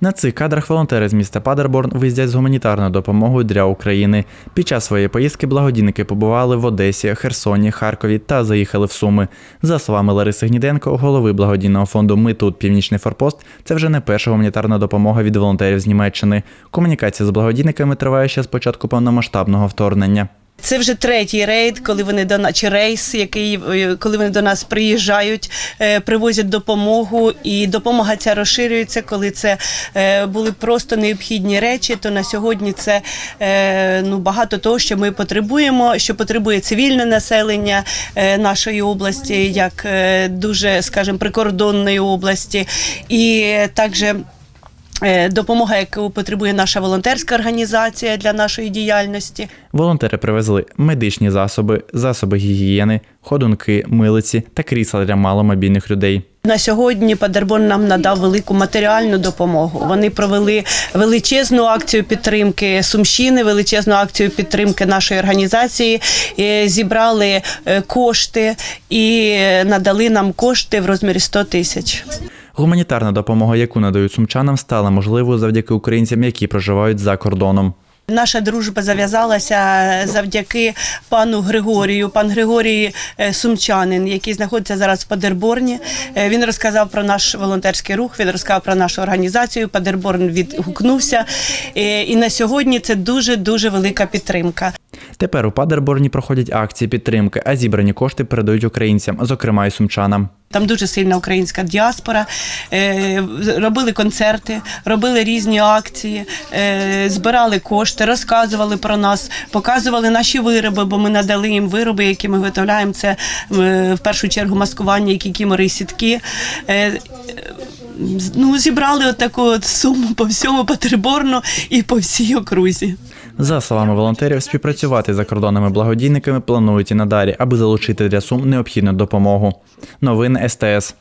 На цих кадрах волонтери з міста Падерборн виїздять з гуманітарною допомогою для України. Під час своєї поїздки благодійники побували в Одесі, Херсоні, Харкові та заїхали в Суми. За словами Лариси Гніденко, голови благодійного фонду Ми тут Північний Форпост. Це вже не перша гуманітарна допомога від волонтерів з Німеччини. Комунікація з благодійниками триває ще з початку повномасштабного вторгнення. Це вже третій рейд, коли вони до чи рейс, який е, коли вони до нас приїжджають, е, привозять допомогу, і допомога ця розширюється. Коли це е, були просто необхідні речі, то на сьогодні це ну багато того, що ми потребуємо, що потребує цивільне населення нашої області, як дуже, скажімо, прикордонної області, і також. Е, Допомога, яку потребує наша волонтерська організація для нашої діяльності. Волонтери привезли медичні засоби, засоби гігієни, ходунки, милиці та крісла для маломобільних людей. На сьогодні Падербон нам надав велику матеріальну допомогу. Вони провели величезну акцію підтримки Сумщини, величезну акцію підтримки нашої організації. е, Зібрали е, кошти і надали нам кошти в розмірі 100 тисяч. Гуманітарна допомога, яку надають сумчанам, стала можливою завдяки українцям, які проживають за кордоном. Наша дружба зав'язалася завдяки пану Григорію. Пан Григорій е, сумчанин, який знаходиться зараз в Падерборні. Е, Він розказав про наш волонтерський рух. Він розказав про нашу організацію. Падерборн відгукнувся. Е, І на сьогодні це дуже дуже велика підтримка. Тепер у Падерборні проходять акції підтримки, а зібрані кошти передають українцям, зокрема й сумчанам. Там дуже сильна українська діаспора. Е, Робили концерти, робили різні акції, е, збирали кошти, розказували про нас, показували наші вироби, бо ми надали їм вироби, які ми виготовляємо. Це е, в першу чергу маскування, які кімори і сітки. Ну, зібрали от таку от суму по всьому Патерборну і по всій окрузі. За словами волонтерів, співпрацювати з закордонними благодійниками планують і надалі, аби залучити для сум необхідну допомогу. Новини СТС.